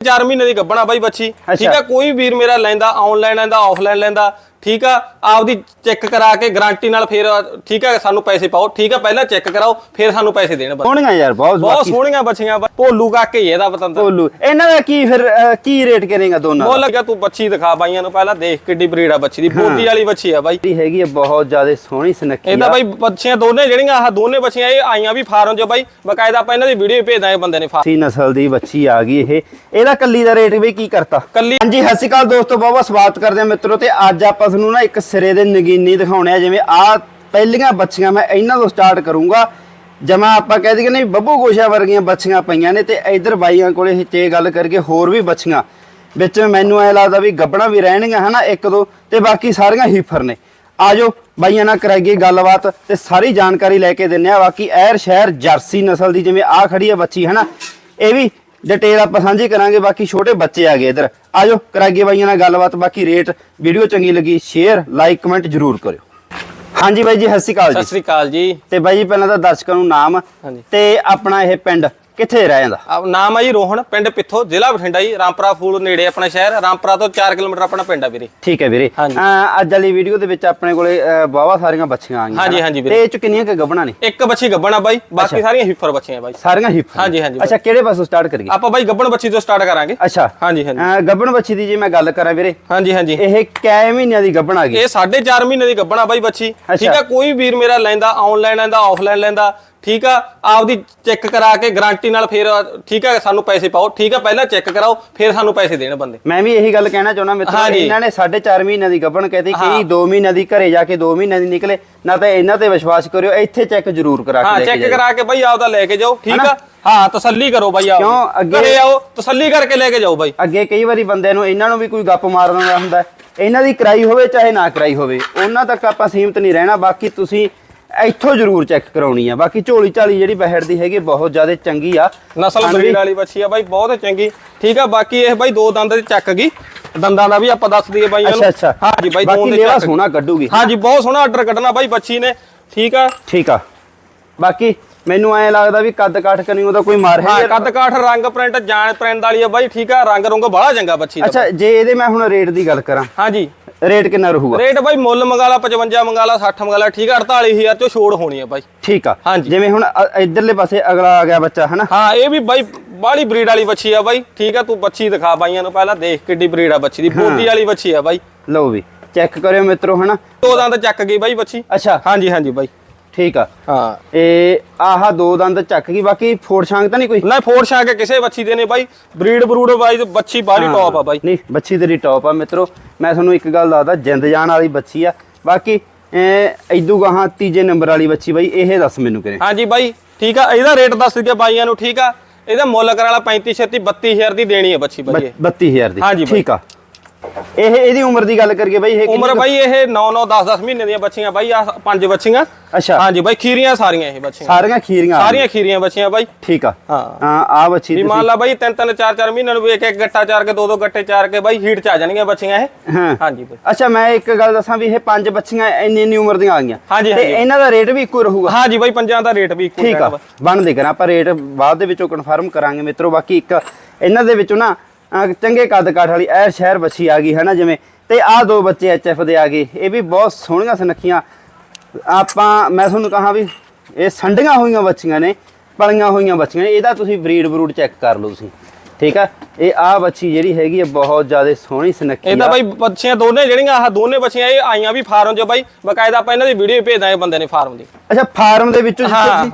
4 ਮਹੀਨੇ ਦੀ ਗੱਬਣਾ ਬਾਈ ਬੱਚੀ। ਠੀਕ ਆ ਕੋਈ ਵੀਰ ਮੇਰਾ ਲੈਂਦਾ ਆਨਲਾਈਨ ਲੈਂਦਾ ਆਫਲਾਈਨ ਲੈਂਦਾ ਠੀਕ ਆ? ਆਪਦੀ ਚੈੱਕ ਕਰਾ ਕੇ ਗਾਰੰਟੀ ਨਾਲ ਫਿਰ ਠੀਕ ਆ ਸਾਨੂੰ ਪੈਸੇ ਪਾਓ। ਠੀਕ ਆ ਪਹਿਲਾਂ ਚੈੱਕ ਕਰਾਓ ਫਿਰ ਸਾਨੂੰ ਪੈਸੇ ਦੇਣ ਬਸ। ਸੋਹਣੀਆਂ ਯਾਰ ਬਹੁਤ ਬਹੁਤ ਸੋਹਣੀਆਂ ਬੱਚੀਆਂ। ਭੋਲੂ ਕਾਕੇ ਹੀ ਇਹਦਾ ਪਤੰਦਰ। ਭੋਲੂ ਇਹਨਾਂ ਦਾ ਕੀ ਫਿਰ ਕੀ ਰੇਟ ਕਰੇਗਾ ਦੋਨਾਂ ਦਾ? ਲੱਗਿਆ ਤੂੰ ਬੱਚੀ ਦਿਖਾ ਬਾਈਆਂ ਨੂੰ ਪਹਿਲਾਂ ਦੇਖ ਕਿੱਡੀ ਬਰੀਡ ਆ ਬੱਚੀ ਦੀ। ਬੋਟੀ ਵਾਲੀ ਬੱਚੀ ਆ ਬਾਈ। ਜਿਹੜੀ ਹੈਗੀ ਹੈ ਬਹੁਤ ਜ਼ਿਆਦਾ ਸੋਹਣੀ ਸੁਨੱਖੀ ਇਹਦਾ ਆ। ਬਾਈ ਬੱਚੀਆਂ ਦੋਨੇ ਜਿਹੜੀਆਂ ਆਹ ਦੋਨੇ ਬੱਚੀਆਂ ਇਹ ਆਈਆਂ ਵੀ ਫਾਰਮ 'ਚ ਬਾਈ। ਬਕਾਇਦਾ ਆਪਾਂ ਇਹਨਾਂ ਦੀ ਵੀਡੀਓ ਭੇਜ ਦਾਂਗੇ ਬੰਦੇ ਨੇ ਫਾ- ਸੀ ਨਸਲ ਦੀ ਬੱਚੀ ਆ ਗਈ ਇਹ। ਇਹਦਾ ਕੱਲੀ ਦਾ ਰੇਟ ਵੀ ਕੀ ਕਰਤਾ? ਕੱਲੀ ਹਾਂਜੀ ਸਤਿ ਸ਼੍ਰੀ ਅਕਾਲ ਦੋਸਤੋ ਬਹੁਤ ਬਹੁਤ ਸਵਾਗਤ ਕਰਦੇ ਹਾਂ ਮਿੱਤਰੋ ਤੇ ਅੱਜ ਆਪਾਂ ਤੁਹਾਨੂੰ ਨਾ ਇੱਕ ਸਿਰੇ ਦੇ ਨਗੀਨੀ ਦਿਖਾਉਣੇ ਆ, ਜਿਵੇਂ ਆ ਪਹਿਲੀਆਂ ਬੱਚੀਆਂ ਮੈਂ ਇਹਨਾਂ ਤੋਂ ਸਟਾਰਟ ਕਰੂੰਗਾ। ਜਮਾ ਆਪਾਂ ਕਹਿ ਦਈਏ ਨਹੀਂ, ਬੱਬੂ ਗੋਸ਼ਾ ਵਰਗੀਆਂ ਬੱਚੀਆਂ ਪਈਆਂ ਨੇ ਤੇ ਇਧਰ ਬਾਈਆਂ ਕੋਲੇ ਤੇ ਗੱਲ ਕਰਕੇ ਹੋਰ ਵੀ ਬੱਚੀਆਂ ਵਿੱਚ ਮੈਨੂੰ ਐ ਲੱਗਦਾ ਵੀ ਗੱਬਣਾ ਵੀ ਰਹਿਣਗੀਆਂ, ਹਨਾ, ਇੱਕ ਦੋ, ਤੇ ਬਾਕੀ ਸਾਰੀਆਂ ਹੀਫਰ ਨੇ। ਆਜੋ, ਬਾਈਆਂ ਨਾਲ ਕਰਾਈਏ ਗੱਲਬਾਤ ਤੇ ਸਾਰੀ ਜਾਣਕਾਰੀ ਲੈ ਕੇ ਦਿੰਨੇ ਆ। ਬਾਕੀ ਐਰ ਸ਼ਹਿਰ ਜਰਸੀ ਨਸਲ ਦੀ ਜਿਵੇਂ ਆ ਖੜੀ ਹੈ ਬੱਚੀ, ਹਨਾ, ਇਹ ਵੀ ਡਿਟੇਲ ਆਪਾਂ ਸਾਂਝੀ ਕਰਾਂਗੇ ਬਾਕੀ ਛੋਟੇ ਬੱਚੇ ਆ ਗਏ ਇਧਰ। ਆਜੋ ਕਰਾਈਏ ਬਾਈਆਂ ਨਾਲ ਗੱਲਬਾਤ ਬਾਕੀ ਰੇਟ ਵੀਡੀਓ ਚੰਗੀ ਲੱਗੀ ਸ਼ੇਅਰ ਲਾਈਕ ਕਮੈਂਟ ਜਰੂਰ ਕਰਿਓ। ਹਾਂਜੀ ਬਾਈ ਜੀ ਸਤਿ ਸ਼੍ਰੀ ਅਕਾਲ ਸਤਿ ਜੀ ਸ੍ਰੀ ਅਕਾਲ ਜੀ। ਤੇ ਬਾਈ ਜੀ ਪਹਿਲਾਂ ਤਾਂ ਦਰਸ਼ਕਾਂ ਨੂੰ ਨਾਮ। ਤੇ ਆਪਣਾ ਇਹ ਪਿੰਡ ਕਿੱਥੇ ਰਹਿ ਜਾਂਦਾ? ਆ, ਨਾਮ ਆ ਜੀ ਰੋਹਣ ਪਿੰਡ ਪਿੱਥੋ ਜ਼ਿਲ੍ਹਾ ਬਠਿੰਡਾ ਜੀ ਰਾਮਪੁਰਾ ਫੂਲ ਨੇੜੇ ਆਪਣਾ ਸ਼ਹਿਰ ਰਾਮਪੁਰਾ ਤੋਂ 4 ਕਿਲੋਮੀਟਰ ਆਪਣਾ ਪਿੰਡ ਆ ਵੀਰੇ। ਠੀਕ ਹੈ ਵੀਰੇ। ਅੱਜ ਵਾਲੀ ਵੀਡੀਓ ਦੇ ਵਿੱਚ ਆਪਣੇ ਕੋਲੇ ਬਾਵਾ ਸਾਰੀਆਂ ਬੱਚੀਆਂ ਆ ਗਈਆਂ ਹਾਂਜੀ? ਹਾਂਜੀ ਵੀਰੇ। ਤੇ ਇਹ ਚ ਕਿੰਨੀਆਂ ਕਿ ਗੱਬਣਾ ਨੇ? ਇੱਕ ਬੱਚੀ ਗੱਬਣ ਬਾਈ ਬਾਕੀ ਸਾਰੀਆਂ ਹਿੱਫਰ ਬੱਚੀਆਂ ਬਾਈ। ਸਾਰੀਆਂ ਹਿੱਪ ਹਾਂਜੀ, ਹਾਂਜੀ ਅੱਛਾ ਕਿਹੜੇ ਪਾਸੋਂ ਸਟਾਰਟ ਕਰੀਏ? ਆਪਾਂ ਬਾਈ ਗੱਬਣ ਬੱਚੀ ਤੋਂ ਸਟਾਰਟ ਕਰਾਂਗੇ। ਅੱਛਾ। ਹਾਂਜੀ ਹਾਂਜੀ। ਗੱਬਣ ਬੱਚੀ ਦੀ ਜੇ ਮੈਂ ਗੱਲ ਕਰਾਂ ਵੀਰੇ ਹਾਂਜੀ ਹਾਂਜੀ। ਇਹ ਕੈ ਮਹੀਨਿਆਂ ਦੀ ਗੱਬਣ ਆ ਗਈ? ਇਹ 4.5 ਮਹੀਨੇ ਦੀ ਗੱਬਣਾ ਬਾਈ ਬੱਚੀ। ਠੀਕ ਆ ਕੋਈ ਵੀਰ ਮੇਰਾ ਲੈਂਦਾ ਆਨਲਾਈਨ ਲੈਂਦਾ ਆਫਲਾਈਨ ਲੈਂਦਾ ਠੀਕ ਆ ਆਪਦੀ ਚੈੱਕ ਕਰਾ ਕੇ ਗਾਰੰਟੀ ਨਾਲ ਫਿਰ ਠੀਕ ਆ ਸਾਨੂੰ ਪੈਸੇ ਪਾਓ ਠੀਕ ਆ ਪਹਿਲਾਂ ਚੈੱਕ ਕਰਾਓ ਫਿਰ ਸਾਨੂੰ ਪੈਸੇ ਦੇਣ ਬੰਦੇ ਮੈਂ ਵੀ ਇਹੀ ਗੱਲ ਕਹਿਣਾ ਚਾਹੁੰਦਾ ਮਿੱਤਰੋ। ਇਹਨਾਂ ਨੇ 4.5 ਮਹੀਨਿਆਂ ਦੀ ਗੱਬਣ ਕਹਤੀ। ਕਈ 2 ਮਹੀਨਿਆਂ ਦੀ ਘਰੇ ਜਾ ਕੇ 2 ਮਹੀਨਿਆਂ ਦੀ ਨਿਕਲੇ ਨਾ ਤਾਂ ਇਹਨਾਂ ਤੇ ਵਿਸ਼ਵਾਸ ਕਰਿਓ ਇੱਥੇ ਚੈੱਕ ਜ਼ਰੂਰ ਕਰਾ ਕੇ ਹਾਂ ਲੈ ਕੇ ਚੈੱਕ। ਕਰਾ ਕੇ ਬਾਈ ਆਪਦਾ ਲੈ ਕੇ ਜਾਓ ਠੀਕ? ਆ ਹਾਂ ਤਸੱਲੀ ਕਰੋ ਬਾਈ ਆਪ ਕਿਉਂ? ਅੱਗੇ- ਘਰੇ ਆਓ ਤਸੱਲੀ ਕਰਕੇ ਲੈ ਕੇ ਜਾਓ ਬਾਈ ਅੱਗੇ ਕਈ ਵਾਰੀ ਬੰਦੇ ਨੂੰ ਇਹਨਾਂ ਨੂੰ ਵੀ ਕੋਈ ਗੱਪ ਮਾਰਨ ਦਾ ਹੁੰਦਾ। ਇਹਨਾਂ ਦੀ ਕਰਾਈ ਹੋਵੇ ਚਾਹੇ ਨਾ ਕਰਾਈ ਹੋਵੇ ਉਹਨਾਂ ਤੱਕ ਆਪਾਂ ਸੀਮਤ ਨਹੀਂ ਰਹਿਣਾ ਬਾਕੀ ਤੁਸੀਂ ਇੱਥੋਂ ਜ਼ਰੂਰ ਚੈੱਕ ਕਰਾਉਣੀ ਆ। ਬਾਕੀ ਝੋਲੀ ਝਾਲੀ ਜਿਹੜੀ ਬਹਿੜ ਦੀ ਹੈਗੀ ਬਹੁਤ ਜ਼ਿਆਦਾ ਚੰਗੀ ਆ। ਨਸਲ ਬਰੀਡ ਵਾਲੀ ਬੱਚੀ ਆ ਬਾਈ ਬਹੁਤ ਚੰਗੀ। ਠੀਕ ਆ ਬਾਕੀ ਇਹ ਬਾਈ ਦੋ ਦੰਦ ਦੀ ਚੱਕ ਗਈ। ਦੰਦਾਂ ਦਾ ਵੀ ਆਪਾਂ ਦੱਸ ਦਈਏ ਬਾਈ ਅੱਛਾ ਅੱਛਾ। ਹਾਂਜੀ ਬਾਈ ਦੋ ਦੇ ਚੱਕ ਸੋਹਣਾ ਕੱਢੂਗੀ। ਹਾਂਜੀ ਬਹੁਤ ਸੋਹਣਾ ਆਰਡਰ ਕੱਢਣਾ ਬਾਈ ਬੱਚੀ ਨੇ। ਠੀਕ ਆ। ਠੀਕ ਆ। ਬਾਕੀ ਮੈਨੂੰ ਐਂ ਲੱਗਦਾ ਵੀ ਕੱਦ ਕਾਠ ਕਨੀ ਉਹਦਾ ਕੋਈ ਮਾਰ ਹਾਂ ਹੈ ਕੱਦ ਕਾਠ ਰੰਗ ਪ੍ਰਿੰਟ ਜਾਣ ਪ੍ਰਿੰਟ ਵਾਲੀ ਆ ਬਾਈ ਠੀਕ ਆ ਰੰਗ ਰੰਗ ਬੜਾ ਚੰਗਾ ਬੱਚੀ ਦਾ ਅੱਛਾ ਜੇ ਇਹਦੇ ਮੈਂ ਹੁਣ ਰੇਟ ਦੀ ਗੱਲ ਕਰਾਂ। ਹਾਂਜੀ। ਰੇਟ ਕਿੰਨਾ ਰਹੂਗਾ? ਰੇਟ ਬਾਈ ਮੁੱਲ ਮੰਗਾ ਲਾ 55 ਮੰਗਾ ਲਾ 60 ਮੰਗਾ ਲਾ ਠੀਕ ਆ 48000 ਚੋਂ ਛੋੜ ਹੋਣੀ ਆ ਬਾਈ। ਠੀਕ ਆ। ਹਾਂਜੀ। ਜਿਵੇਂ ਹੁਣ ਇਧਰਲੇ ਪਾਸੇ ਅਗਲਾ ਆ ਗਿਆ ਬੱਚਾ ਹਨਾ? ਹਾਂ ਇਹ ਵੀ ਬਾਈ ਬਾਹਲੀ ਬਰੀਡ ਵਾਲੀ ਬੱਚੀ ਆ ਬਾਈ। ਠੀਕ ਆ ਤੂੰ ਬੱਚੀ ਦਿਖਾ ਬਾਈਆਂ ਨੂੰ ਪਹਿਲਾਂ ਦੇਖ ਕਿੱਡੀ ਬਰੀਡ ਆ ਬੱਚੀ ਦੀ। ਬੋਟੀ ਵਾਲੀ ਬੱਚੀ ਆ ਬਾਈ। ਲਓ ਵੀ ਚੈੱਕ ਕਰਿਓ ਮਿੱਤਰੋ ਹਨਾ? ਦੋ ਦੰਦ ਚੱਕ ਗਈ ਬਾਈ ਬੱਚੀ। ਅੱਛਾ। ਹਾਂਜੀ ਹਾਂਜੀ ਬਾਈ। ਠੀਕ ਆ। ਹਾਂ। ਇਹ ਆਹ ਦੋ ਦੰਦ ਚੱਕ ਗਈ ਬਾਕੀ ਫੋੜ ਛਾਂਗ ਤਾਂ ਨਹੀਂ ਕੋਈ? ਨਾ ਆ ਕੇ ਕਿਸੇ ਬੱਚੀ ਦੇ ਨੇ ਬਾਈ। ਬਰੀਡ ਬਰੂਡ ਬਾਈ ਬੱਚੀ ਬਾਹਲੀ ਟੌਪ ਆ ਬਾਈ। ਨਹੀਂ ਬੱਚੀ ਤੇਰੀ ਟੌਪ ਆ ਮਿੱਤਰੋ। ਮੈਂ ਤੁਹਾਨੂੰ ਇੱਕ ਗੱਲ ਦੱਸਦਾ ਜਿੰਦ ਜਾਨ ਵਾਲੀ ਬੱਚੀ ਆ। ਬਾਕੀ ਇਹ ਇਦੂ ਗਾਹਾਂ ਤੀਜੇ ਨੰਬਰ ਵਾਲੀ ਬੱਚੀ ਬਾਈ ਇਹ ਦੱਸ ਮੈਨੂੰ ਕਰੇ ਹਾਂਜੀ ਬਾਈ ਠੀਕ ਆ। ਇਹਦਾ ਰੇਟ ਦੱਸ ਕੇ ਬਾਈਆਂ ਨੂੰ ਠੀਕ ਆ? ਇਹਦਾ ਮੁੱਲ ਕਰਾ ਲਾ 35 36 32000 ਦੀ ਦੇਣੀ ਹੈ ਬੱਚੀ ਬਾਈ ਇਹ। 32000 ਦੀ। ਠੀਕ ਆ। ਇਹ ਇਹਦੀ ਉਮਰ ਦੀ ਗੱਲ ਕਰੀਏ ਬਾਈ ਇਹ ਉਮਰ ਬਾਈ ਇਹ 9 9 10 10 ਮਹੀਨੇ ਦੀਆਂ ਬੱਚੀਆਂ ਬਾਈ ਆ ਪੰਜ ਬੱਚੀਆਂ। ਅੱਛਾ। ਹਾਂਜੀ ਬਾਈ ਖੀਰੀਆਂ ਸਾਰੀਆਂ ਇਹ ਬੱਚੀਆਂ। ਸਾਰੀਆਂ ਖੀਰੀਆਂ ਸਾਰੀਆਂ ਖੀਰੀਆਂ ਬੱਚੀਆਂ ਬਾਈ। ਠੀਕ ਆ। ਹਾਂ। ਆ ਬੱਚੀ ਤੁਸੀਂ- ਮੰਨ ਲਾ ਬਾਈ ਤਿੰਨ ਤਿੰਨ ਚਾਰ ਚਾਰ ਮਹੀਨਿਆਂ ਨੂੰ ਇੱਕ ਇੱਕ ਗੱਟਾ ਚਾਰ ਕੇ ਦੋ ਦੋ ਗੱਟੇ ਚਾਰ ਕੇ ਬਾਈ ਹੀਟ ਚ ਆ ਜਾਣਗੀਆਂ ਬੱਚੀਆਂ ਇਹ। ਹਾਂਜੀ ਬਾਈ। ਅੱਛਾ ਮੈਂ ਇੱਕ ਗੱਲ ਦੱਸਾਂ ਵੀ ਇਹ ਪੰਜ ਬੱਚੀਆਂ ਇੰਨੀ ਇੰਨੀ ਉਮਰ ਦੀਆਂ ਆ ਗਈਆਂ। ਤੇ। ਇਹਨਾਂ ਦਾ ਰੇਟ ਵੀ ਇੱਕੋ ਰਹੂਗਾ? ਹਾਂਜੀ ਬਾਈ ਪੰਜਾਂ ਦਾ ਰੇਟ ਵੀ ਇੱਕੋ ਠੀਕ ਆ। ਬਣਦੇ ਕਰਾਂ ਆਪਾਂ ਰੇਟ ਬਾਅਦ ਦੇ ਵਿੱਚੋਂ ਕਨਫਰਮ ਕਰਾਂਗੇ ਮਿੱਤਰੋ। ਬਾਕੀ ਇੱਕ ਇਹਨਾਂ ਦੇ ਵਿੱਚੋਂ ਨਾ ਚੰਗੇ ਕੱਦ ਕਾਠ ਵਾਲੀ ਐ ਸ਼ਹਿਰ ਬੱਚੀ ਆ ਗਈ ਹੈ ਨਾ ਜਿਵੇਂ। ਤੇ ਆਹ ਦੋ ਬੱਚੇ ਐਚਐਫ ਦੇ ਆ ਗਏ। ਇਹ ਵੀ ਬਹੁਤ ਸੋਹਣੀਆਂ ਸੁਨੱਖੀਆਂ। ਆਪਾਂ ਮੈਂ ਤੁਹਾਨੂੰ ਕਹਾਂ ਵੀ ਇਹ ਸੰਡੀਆਂ ਹੋਈਆਂ ਬੱਚੀਆਂ ਨੇ ਪਲੀਆਂ ਹੋਈਆਂ ਬੱਚੀਆਂ ਨੇ ਇਹਦਾ ਤੁਸੀਂ ਬਰੀਡ ਬਰੂਡ ਚੈੱਕ ਕਰ ਲਓ ਤੁਸੀਂ। ਠੀਕ ਆ? ਇਹ ਆ ਬੱਚੀ ਜਿਹੜੀ ਹੈਗੀ ਹੈ ਬਹੁਤ ਜ਼ਿਆਦਾ ਸੋਹਣੀ ਸੁਨੱਖੀ ਇਹਦਾ ਆ। ਬਾਈ ਬੱਚੀਆਂ ਦੋਨੇ ਜਿਹੜੀਆਂ ਆਹ ਦੋਨੇ ਬੱਚੀਆਂ ਇਹ ਆਈਆਂ ਵੀ ਫਾਰਮ 'ਚ ਬਾਈ। ਬਕਾਇਦਾ ਆਪਾਂ ਇਹਨਾਂ ਦੀ ਵੀਡੀਓ ਭੇਜ ਦਾਂਗੇ ਬੰਦੇ ਨੇ ਫਾਰਮ ਦੀ। ਅੱਛਾ ਫਾਰਮ ਦੇ ਵਿੱਚੋਂ ਜਿੱਥੇ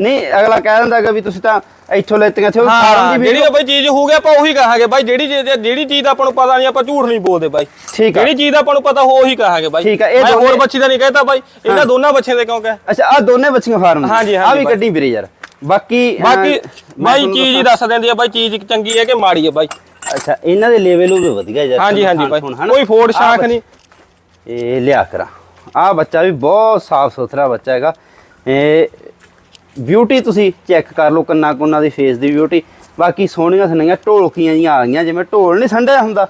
ਨਹੀਂ ਅਗਲਾ ਕਹਿ ਦਿੰਦਾ ਕਿ ਵੀ ਤੁਸੀਂ ਤਾਂ ਇੱਥੋਂ ਲੈਤੀਆਂ ਥੇ ਫਾਰਮ ਹਾਂ ਦੀ ਜਿਹੜੀ ਵੀਡੀਓ ਤਾਂ ਬਾਈ ਚੀਜ਼ ਹੋਊਗੀ ਆਪਾਂ ਉਹੀ ਕਹਾਂਗੇ ਬਾਈ ਜਿਹੜੀ ਚੀਜ਼ ਜਿਹੜੀ ਚੀਜ਼ ਦਾ ਆਪਾਂ ਨੂੰ ਪਤਾ ਨਹੀਂ ਆਪਾਂ ਝੂਠ ਨਹੀਂ ਬੋਲਦੇ ਬਾਈ। ਠੀਕ ਆ। ਜਿਹੜੀ ਚੀਜ਼ ਦਾ ਆਪਾਂ ਨੂੰ ਪਤਾ ਉਹੀ ਕਹਾਂਗੇ ਬਾਈ। ਠੀਕ ਆ, ਇਹ ਮੈਂ ਹੋਰ ਦੋਨੇ- ਬੱਚੀ ਦਾ ਨਹੀਂ ਕਹਿਤਾ ਬਾਈ ਇਹਨਾਂ ਦੋਨਾਂ ਬੱਚਿਆਂ ਦੇ ਕਿਉਂ ਕਹੇ? ਅੱਛਾ ਆ ਦੋਨੇ ਬੱਚੀਆਂ ਫਾਰਮ ਹਾਂਜੀ, ਆ ਹਾਂਜੀ ਵੀ ਬਾਈ। ਕੱਢੀ ਵੀਰੇ ਯਾਰ। ਬਾਕੀ ਅਹ, ਬਾਕੀ ਮੈਂ ਬਾਈ ਤੁਹਾਨੂੰ ਚੀਜ਼ ਹੀ ਦੱਸ ਦਿੰਦੀ ਆ ਬਾਈ ਚੀਜ਼ ਚੰਗੀ ਹੈ ਕਿ ਮਾੜੀ ਹੈ ਬਾਈ। ਦੱਸਾਂ। ਅੱਛਾ ਇਹਨਾਂ ਦੇ ਲੈਵਲ ਉਹ ਵੀ ਵਧੀਆ ਯਾਰ ਹਾਂਜੀ ਹਾਂਜੀ ਬਾਈ। ਹੁਣ, ਹਨਾ? ਕੋਈ ਫੋੜ ਆਹ ਸ਼ਾਖ ਬੱਚ- ਨਹੀਂ। ਇਹ ਲਿਆ ਕਰਾਂ। ਆ ਬੱਚਾ ਵੀ ਬਹੁਤ ਸਾਫ਼ ਸੁਥਰਾ ਬੱਚਾ ਹੈਗਾ। ਇਹ ਬਿਊਟੀ ਤੁਸੀਂ ਚੈੱਕ ਕਰ ਲਓ ਕੰਨਾ ਕੁੰਨਾ ਦੀ ਫੇਸ ਦੀ ਬਿਊਟੀ ਬਾਕੀ ਸੋਹਣੀਆਂ ਸੁਣੀਆਂ ਢੋਲਕੀਆਂ ਜੀਆਂ ਆ ਗਈਆਂ ਜਿਵੇਂ ਢੋਲ ਨਹੀਂ ਸੰਡਿਆ ਹੁੰਦਾ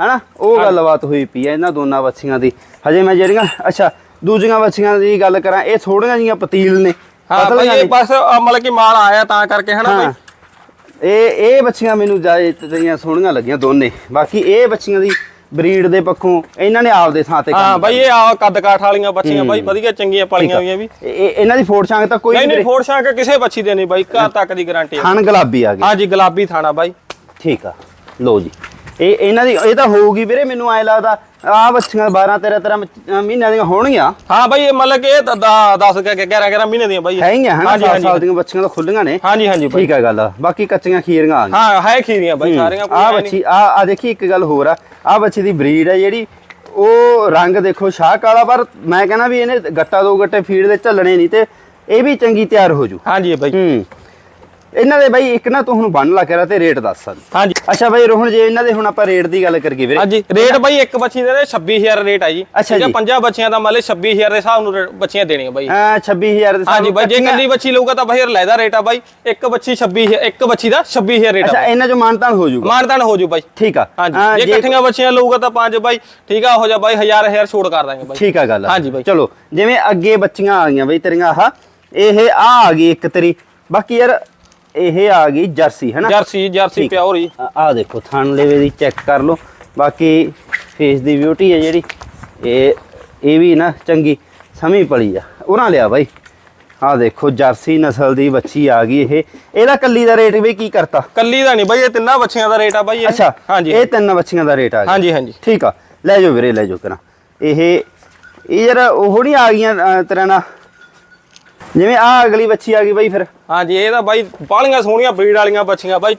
ਹਨਾ? ਉਹ ਗੱਲਬਾਤ ਹੋਈ ਪਈ ਹੈ ਇਹਨਾਂ ਦੋਨਾਂ ਬੱਚੀਆਂ ਦੀ। ਹਜੇ ਮੈਂ ਜਿਹੜੀਆਂ ਅੱਛਾ ਦੂਜੀਆਂ ਬੱਚੀਆਂ ਦੀ ਗੱਲ ਕਰਾਂ ਇਹ ਥੋੜੀਆਂ ਜੀਆਂ ਪਤੀਲ ਨੇ ਹਾਂ ਪਤਲੀਆਂ ਇਹ। ਬਸ ਮਤਲਬ ਕਿ ਮਾਲ ਆਇਆ ਤਾਂ ਕਰਕੇ ਹਨਾ ਹਾਂ। ਇਹ ਇਹ ਬੱਚੀਆਂ ਮੈਨੂੰ ਜ਼ਿਆਦਾ ਤੇਰੀਆਂ ਸੋਹਣੀਆਂ ਲੱਗੀਆਂ ਦੋਨੇ। ਬਾਕੀ ਇਹ ਬੱਚੀਆਂ ਦੀ ਬਰੀਡ ਦੇ ਪੱਖੋਂ ਇਹਨਾਂ ਨੇ ਆਪਦੇ ਥਾਂ ਤੇ ਹਾਂ ਬਾਈ ਇਹ ਆ ਕੱਦ ਕਾਠ ਵਾਲੀਆਂ ਬੱਚੀਆਂ ਬਾਈ ਵਧੀਆ ਚੰਗੀਆਂ ਪਲੀਆਂ ਹੋਈਆਂ ਵੀ। ਇਹ- ਇਹ- ਇਹਨਾਂ ਦੀ ਫੋੜ ਛਾਂਗ ਤਾਂ ਕੋਈ ਨਹੀਂ ਨਹੀਂ ਫੋੜ ਸ਼ਾਂਕ ਕਿਸੇ ਬੱਚੀ ਦੇ ਨਹੀਂ ਬਾਈ ਘਰ ਤੱਕ ਦੀ ਗਾਰੰਟੀ ਹੈ ਥਣ ਗੁਲਾਬੀ ਆ ਗਈ। ਹਾਂਜੀ ਗੁਲਾਬੀ ਥਾਣਾ ਬਾਈ। ਠੀਕ ਆ। ਲਓ ਜੀ। ਇਹ ਇਹਨਾਂ ਦੀ ਇਹ ਤਾਂ ਹੋਊਗੀ ਵੀਰੇ ਮੈਨੂੰ ਐ ਲੱਗਦਾ ਆ ਬੱਚੀਆਂ 12 13 13 ਮਹੀਨਿਆਂ ਦੀਆਂ ਹੋਣਗੀਆਂ। ਹਾਂ ਬਾਈ ਇਹ ਮਤਲਬ ਕਿ ਇਹ 10 11 11 ਮਹੀਨੇ ਦੀਆਂ ਬਾਈ। ਹੈਗੀਆਂ 7 ਹਾਂਜੀ ਸਾਲ ਦੀਆਂ ਬੱਚੀਆਂ ਤਾਂ ਖੁੱਲੀਆਂ ਨੇ। ਹਾਂਜੀ ਹਾਂਜੀ ਬਾਈ। ਠੀਕ ਆ ਗੱਲ ਬਾਕੀ ਕੱਚੀਆਂ ਖੀਰੀਆਂ ਆ ਗਈਆਂ। ਹਾਂ ਹੈ ਖੀਰੀਆਂ ਬਾਈ ਸਾਰੀਆਂ ਆ ਹੈ। ਬੱਚੀ ਆ ਆ ਦੇਖੀ ਇੱਕ ਗੱਲ ਹੋਰ ਆ। ਆ ਬੱਚੀ ਦੀ ਬਰੀਡ ਹੈ ਜਿਹੜੀ ਉਹ ਰੰਗ ਦੇਖੋ ਸ਼ਾਹ ਕਾਲਾ ਪਰ ਮੈਂ ਕਹਿੰਦਾ ਵੀ ਇਹਨੇ ਗੱਟਾ ਦੋ ਗੱਟੇ ਫੀਡ ਦੇ ਝੱਲਣੇ ਨਹੀਂ ਤੇ ਇਹ ਵੀ ਚੰਗੀ ਤਿਆਰ ਹੋ ਜੂ। ਹਾਂਜੀ ਬਾਈ। ਹੂੰ। ਇਹਨਾਂ ਦੇ ਬਾਈ ਇੱਕ ਨਾ ਤੂੰ ਹੁਣ ਬੰਨ ਲਾ ਕੇ ਰਾ ਤੇ ਰੇਟ ਦੱਸ ਸਾਨੂੰ। ਹਾਂਜੀ। ਅੱਛਾ ਬਾਈ ਰੋਹਣ ਜੇ ਇਹਨਾਂ ਦੇ ਹੁਣ ਆਪਾਂ ਰੇਟ ਦੀ ਗੱਲ ਕਰੀਏ ਵੀਰੇ। ਹਾਂਜੀ ਰੇਟ ਬਾਈ ਇੱਕ ਬੱਚੀ ਦੇ 26000 ਰੇਟ ਆ ਜੀ। ਅੱਛਾ ਜੀ। ਪੰਜਾਂ ਬੱਚੀਆਂ ਦਾ ਮਤਲਬ 26000 ਦੇ ਹਿਸਾਬ ਨੂੰ ਬੱਚੀਆਂ ਦੇਣੀਆਂ ਬਾਈ। ਅਹ 26000 ਦੇ ਹਾਂਜੀ ਬਾਈ ਜੇ ਕੱਲੀ ਬੱਚੀ ਲਊਗਾ ਤਾਂ ਬਾਈ ਲੈਦਾ ਰੇਟ ਆ ਬਾਈ। ਇੱਕ ਬੱਚੀ 26 ਇੱਕ ਬੱਚੀ ਦਾ 26000 ਰੇਟ ਅੱਛਾ ਆ ਇਹਨਾਂ ਚੋਂ ਮਾਨਤਾਨ ਹੋ ਜੂਗਾ ਮਾਨਦਾਨ ਹੋ ਜੂ ਬਾਈ। ਠੀਕ ਆ। ਹਾਂਜੀ ਜੇ ਇਕੱਠੀਆਂ ਬੱਚੀਆਂ ਲਊਗਾ ਤਾਂ ਪੰਜ ਬਾਈ। ਠੀਕ ਆ ਹੋ ਜਾ ਬਾਈ ਹਜ਼ਾਰ ਹਜ਼ਾਰ ਛੋੜ ਕਰ ਦਾਂਗੇ ਬਾਈ। ਠੀਕ ਆ ਗੱਲ ਹਾਂਜੀ ਬਾਈ। ਚਲੋ ਜਿਵੇਂ ਅੱਗੇ ਬੱਚੀਆਂ ਆ ਗਈਆਂ ਬਈ ਤੇਰੀਆਂ ਆਹ ਇਹ ਆ ਗਈ ਇੱਕ ਤੇਰੀ। ਬਾਕੀ ਯਾਰ ਇਹ ਆ ਗਈ ਜਰਸੀ ਹੈਨਾ ਜਰਸੀ ਜਰਸੀ। ਪਿਓਰ ਜੀ। ਆ ਦੇਖੋ ਥਣ ਲੇਵੇ ਦੀ ਚੈੱਕ ਕਰ ਲਓ। ਬਾਕੀ ਫੇਸ ਦੀ ਬਿਊਟੀ ਹੈ ਜਿਹੜੀ ਇਹ ਇਹ ਵੀ ਨਾ ਚੰਗੀ ਸਮੀ ਪਲੀ ਆ। ਉਹਨਾਂ ਲਿਆ ਬਾਈ। ਆਹ ਦੇਖੋ ਜਰਸੀ ਨਸਲ ਦੀ ਬੱਚੀ ਆ ਗਈ ਇਹ। ਇਹਦਾ ਕੱਲੀ ਦਾ ਰੇਟ ਵੀ ਕੀ ਕਰਤਾ? ਕੱਲੀ ਦਾ ਨਹੀਂ ਬਾਈ ਇਹ ਤਿੰਨਾਂ ਬੱਚੀਆਂ ਦਾ ਰੇਟ ਆ ਬਾਈ। ਅੱਛਾ ਹਾਂਜੀ। ਇਹ ਤਿੰਨ ਬੱਚੀਆਂ ਦਾ ਰੇਟ ਆ ਹਾਂਜੀ ਹਾਂਜੀ। ਠੀਕ ਆ। ਲੈ ਜਾਓ ਵੀਰੇ ਲੈ ਜਾਓ ਕਰਾਂ ਇਹ ਇਹ ਯਾਰ ਉਹ ਨਹੀਂ ਆ ਗਈਆਂ ਤੇਰਾ ਨਾ ਜਿਵੇਂ ਆ ਅਗਲੀ ਬੱਚੀ ਆ ਗਈ ਬਾਈ ਫਿਰ। ਹਾਂਜੀ ਇਹ ਤਾਂ ਬਾਈ ਬਾਲੀਆਂ ਸੋਹਣੀਆਂ ਬਰੀਡ ਵਾਲੀਆਂ ਬੱਚੀਆਂ ਬਾਈ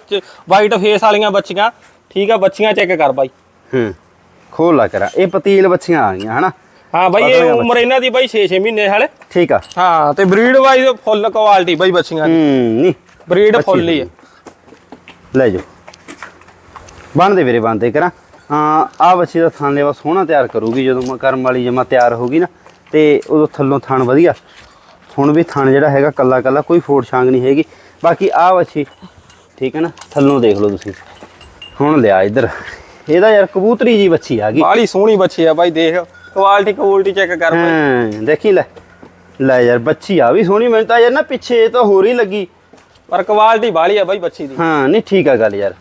ਵਾਈਟ ਫੇਸ ਵਾਲੀਆਂ ਬੱਚੀਆਂ ਠੀਕ ਆ ਬੱਚੀਆਂ ਚੈੱਕ ਕਰ ਬਾਈ। ਹੂੰ ਖੋਲ ਲਾ ਕਰਾਂ। ਇਹ ਪਤੀਲ ਬੱਚੀਆਂ ਆ ਗਈਆਂ ਹਨਾ? ਹਾਂ ਬਾਈ ਇਹ ਉਮਰ ਇਹਨਾਂ ਦੀ ਬਾਈ 6-6 ਮਹੀਨੇ ਹਾਲੇ ਠੀਕ ਆ। ਹਾਂ ਤੇ ਬਰੀਡ ਵਾਈਜ਼ ਫੁੱਲ ਕੁਆਲਿਟੀ ਬਾਈ ਬੱਚੀਆਂ ਦੀ। ਹੂੰ ਨਹੀਂ ਬਰੀਡ ਫੁੱਲ ਹੀ ਆ। ਲੈ ਜਾਓ। ਬਣਦੇ ਵੀਰੇ ਬਣਦੇ ਕਰਾਂ। ਆ ਬੱਚੀ ਦਾ ਥਣ ਲੈਵਾ ਸੋਹਣਾ ਤਿਆਰ ਕਰੂਗੀ ਜਦੋਂ ਮੈਂ ਕਰਮ ਵਾਲੀ ਜਮਾ ਤਿਆਰ ਹੋਗੀ ਨਾ। ਤੇ ਉਦੋਂ ਥੱਲੋਂ ਥਣ ਵਧੀਆ। ਹੁਣ ਵੀ ਥਣ ਜਿਹੜਾ ਹੈਗਾ ਕੱਲਾ ਕੱਲਾ ਕੋਈ ਫੋੜ ਛਾਂਗ ਨਹੀਂ ਹੈਗੀ। ਬਾਕੀ ਆ ਬੱਚੀ ਠੀਕ ਹੈ ਨਾ? ਥੱਲੋਂ ਦੇਖ ਲਓ ਤੁਸੀਂ। ਹੁਣ ਲਿਆ ਇੱਧਰ। ਇਹਦਾ ਯਾਰ ਕਬੂਤਰੀ ਜੀ ਬੱਚੀ ਆ ਗਈ। ਬਾਲੀ ਸੋਹਣੀ ਬੱਚੀ ਆ ਬਾਈ ਦੇਖ। ਕੁਆਲਿਟੀ ਕੁਆਲਿਟੀ ਚੈੱਕ ਕਰ ਬਾਈ। ਹਾਂ ਦੇਖੀ ਲੈ। ਲੈ ਯਾਰ ਬੱਚੀ ਆ ਵੀ ਸੋਹਣੀ ਮੈਨੂੰ ਤਾਂ ਯਾਰ ਨਾ ਪਿੱਛੇ ਇਹ ਤਾਂ ਹੋਰ ਹੀ ਲੱਗੀ। ਪਰ ਕੁਆਲਿਟੀ ਬਾਲੀ ਆ ਬਾਈ ਬੱਚੀ ਦੀ। ਹਾਂ ਨਹੀਂ ਠੀਕ ਆ ਗੱਲ ਯਾਰ।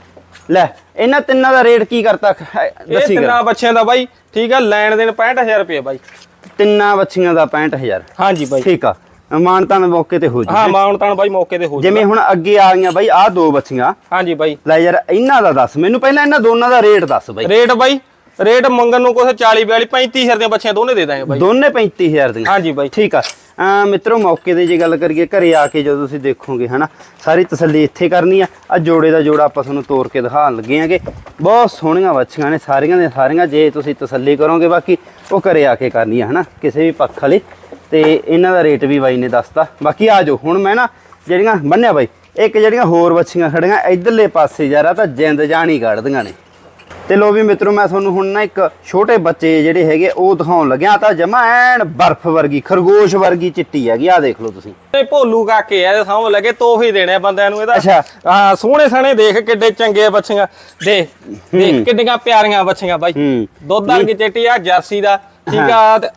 ਲੈ ਇਹਨਾਂ ਤਿੰਨਾਂ ਦਾ ਰੇਟ ਕੀ ਕਰਤਾ? ਇਹ ਦੱਸੀ ਕਰ ਤਿੰਨਾਂ ਬੱਚਿਆਂ ਦਾ ਬਾਈ ਠੀਕ ਆ ਲੈਣ ਦੇਣ 65000 ਰੁਪਏ ਬਾਈ। ਤਿੰਨਾਂ ਬੱਚੀਆਂ ਦਾ 65000 ਹਾਂਜੀ ਬਾਈ। ਠੀਕ ਆ। ਮਾਨਤਾ ਦੇ ਮੌਕੇ ਤੇ ਹੋ ਹਾਂ ਜੀ। ਮਾਉਣ ਤਾਣ ਬਾਈ ਮੌਕੇ ਤੇ ਹੋ ਜਾਊਗਾ। ਜਿਵੇਂ ਹੁਣ ਅੱਗੇ ਆ ਗਈਆਂ ਬਾਈ ਆਹ ਦੋ ਬੱਚੀਆਂ। ਹਾਂਜੀ ਬਾਈ। ਲੈ ਯਾਰ ਇਹਨਾਂ ਦਾ ਦੱਸ ਮੈਨੂੰ ਪਹਿਲਾਂ ਇਹਨਾਂ ਦੋਨਾਂ ਦਾ ਰੇਟ ਦੱਸ ਬਾਈ। ਰੇਟ ਬਾਈ ਰੇਟ ਮੰਗਣ ਨੂੰ ਕੁਛ 40 42 35000 ਦੀਆਂ ਬੱਚੀਆਂ ਦੋਨੇ ਦੇ ਦਾਂਗੇ ਬਾਈ। ਦੋਨੇ 35000 ਦੀਆਂ। ਹਾਂਜੀ ਬਾਈ। ਠੀਕ ਆ। ਮਿੱਤਰੋ ਮੌਕੇ ਤੇ ਜੇ ਗੱਲ ਕਰੀਏ ਘਰੇ ਆ ਕੇ ਜਦੋਂ ਤੁਸੀਂ ਦੇਖੋਗੇ ਹਨਾ ਸਾਰੀ ਤਸੱਲੀ ਇੱਥੇ ਕਰਨੀ ਆ। ਆ ਜੋੜੇ ਦਾ ਜੋੜਾ ਆਪਾਂ ਤੁਹਾਨੂੰ ਤੋੜ ਕੇ ਦਿਖਾਉਣ ਲੱਗੇ ਆਂਗੇ। ਬਹੁਤ ਸੋਹਣੀਆਂ ਬੱਚੀਆਂ ਨੇ ਸਾਰੀਆਂ ਦੇ ਸਾਰੀਆਂ ਜੇ ਤੁਸੀਂ ਤਸੱਲੀ ਕਰੋਗੇ ਬਾਕੀ ਉਹ ਘਰੇ ਆ ਕੇ ਕਰਨੀ ਆ ਹਨਾ ਕਿਸੇ ਵੀ ਪੱਖ ਵਾਲੇ। ਤੇ ਇਹਨਾਂ ਦਾ ਰੇਟ ਵੀ ਬਾਈ ਨੇ ਦੱਸਤਾ। ਬਾਕੀ ਆ ਜਾਓ ਹੁਣ ਮੈਂ ਨਾ ਜਿਹੜੀਆਂ ਬੰਨਿਆ ਬਾਈ ਇੱਕ ਜਿਹੜੀਆਂ ਹੋਰ ਬੱਚੀਆਂ ਖੜੀਆਂ ਇਧਰਲੇ ਪਾਸੇ ਯਾਰਾ ਤਾਂ ਜਿੰਦ ਜਾਣੀ ਕੱਢਦੀਆਂ ਨੇ। ਤੇ ਲੋ ਵੀ ਮਿੱਤਰੋ ਮੈਂ ਤੁਹਾਨੂੰ ਹੁਣ ਨਾ ਇੱਕ ਛੋਟੇ ਬੱਚੇ ਜਿਹੜੇ ਹੈਗੇ ਉਹ ਦਿਖਾਉਣ ਲੱਗਿਆ ਤਾਂ ਜਮਾ ਐਨ ਬਰਫ਼ ਵਰਗੀ ਖਰਗੋਸ਼ ਵਰਗੀ ਚਿੱਟੀ ਹੈਗੀ ਆ ਦੇਖ ਲਓ ਤੁਸੀਂ। ਇਹ ਭੋਲੂ ਕਾਕੇ ਆ ਸਮਝ ਲੱਗੇ ਤੋਹਫੇ ਦੇਣੇ ਬੰਦਿਆਂ ਨੂੰ ਇਹਦਾ। ਅੱਛਾ। ਹਾਂ ਸੋਹਣੇ ਸਣੇ ਦੇਖ ਕਿੱਡੇ ਚੰਗੇ ਬੱਚੀਆਂ ਦੇਖ ਦੇਖ ਕਿੱਡੀਆਂ ਪਿਆਰੀਆਂ ਬੱਚੀਆਂ ਬਾਈ। ਦੁੱਧ ਵਰਗੀ ਚਿੱਟੀ ਆ ਜਰਸੀ ਦਾ। ਠੀਕ ਆ ਤੇ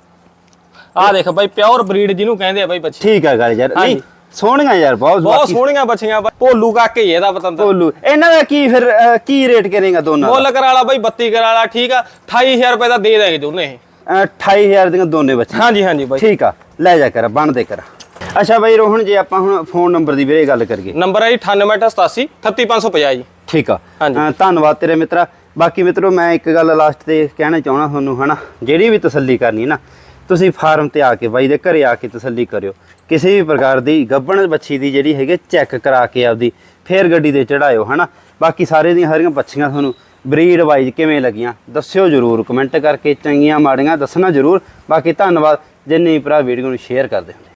ਆ ਦੇਖ ਬਾਈ ਪਿਓਰ ਬਰੀਡ ਜਿਹਨੂੰ ਕਹਿੰਦੇ ਆ ਬਾਈ ਬੱਚੀ। ਠੀਕ ਹੈ ਗੱਲ ਯਾਰ। ਨਹੀਂ। ਸੋਹਣੀਆਂ ਯਾਰ ਬਹੁਤ ਬਹੁਤ ਸੋਹਣੀਆਂ ਬੱਚੀਆਂ ਭੋਲੂ ਕਾਕੇ ਹੀ ਇਹਦਾ ਪਤੰਦਰ। ਭੋਲੂ ਇਹਨਾਂ ਦਾ ਕੀ ਫਿਰ ਕੀ ਰੇਟ ਕਰੇਗਾ ਦੋਨਾਂ ਦਾ? ਮੁੱਲ ਕਰਾਲਾ ਬਾਈ 32 ਕਰਾਲਾ ਠੀਕ ਆ। 28000 ਰੁਪਏ ਦਾ ਦੇ ਦਾਂਗੇ ਦੋਨੇ ਇਹ। ਅਹ, 28000 ਦੀਆਂ ਦੋਨੇ ਬੱਚੇ ਹਾਂਜੀ ਹਾਂਜੀ ਬਾਈ। ਠੀਕ ਆ ਲੈ ਜਾ ਕਰ ਬਣਦੇ ਕਰ। ਅੱਛਾ ਬਾਈ ਰੋਹਣ ਜੇ ਆਪਾਂ ਹੁਣ ਫੋਨ ਨੰਬਰ ਦੀ ਵੀਰੇ ਗੱਲ ਕਰੀਏ। ਨੰਬਰ ਹੈ ਜੀ 9887 33550 ਜੀ। ਠੀਕ ਆ। ਧੰਨਵਾਦ ਤੇਰੇ ਮਿੱਤਰਾ। ਬਾਕੀ ਮਿੱਤਰੋ ਮੈਂ ਇੱਕ ਗੱਲ ਲਾਸਟ ਤੇ ਕਹਿਣਾ ਚਾਹਣਾ ਤੁਹਾਨੂੰ ਹਨਾ? ਜਿਹੜੀ ਵੀ ਤਸੱਲੀ ਕਰਨੀ ਨਾ ਤੁਸੀਂ ਫਾਰਮ ਤੇ ਆ ਕੇ ਬਾਈ ਦੇ ਘਰੇ ਆ ਕੇ ਤਸੱਲੀ ਕਰਿਓ। ਕਿਸੇ ਵੀ ਪ੍ਰਕਾਰ ਦੀ ਗੱਬਣ ਬੱਚੀ ਦੀ ਜਿਹੜੀ ਹੈਗੇ ਚੈੱਕ ਕਰਾ ਕੇ ਆਪਦੀ ਫੇਰ ਗੱਡੀ ਤੇ ਚੜਾਇਓ ਹਨਾ? ਬਾਕੀ ਸਾਰੇ ਦੀਆਂ ਹਰੀਆਂ ਬੱਚੀਆਂ ਤੁਹਾਨੂੰ ਬਰੀਡ ਵਾਈਜ਼ ਕਿਵੇਂ ਲੱਗੀਆਂ, ਦੱਸਿਓ ਜਰੂਰ ਕਮੈਂਟ ਕਰਕੇ ਚੰਗੀਆਂ ਮਾੜੀਆਂ ਦੱਸਣਾ ਜਰੂਰ। ਬਾਕੀ ਧੰਨਵਾਦ, ਜਿੰਨੇ ਭਰਾ ਵੀਡੀਓ ਨੂੰ ਸ਼ੇਅਰ ਕਰਦੇ ਹੁੰਦੇ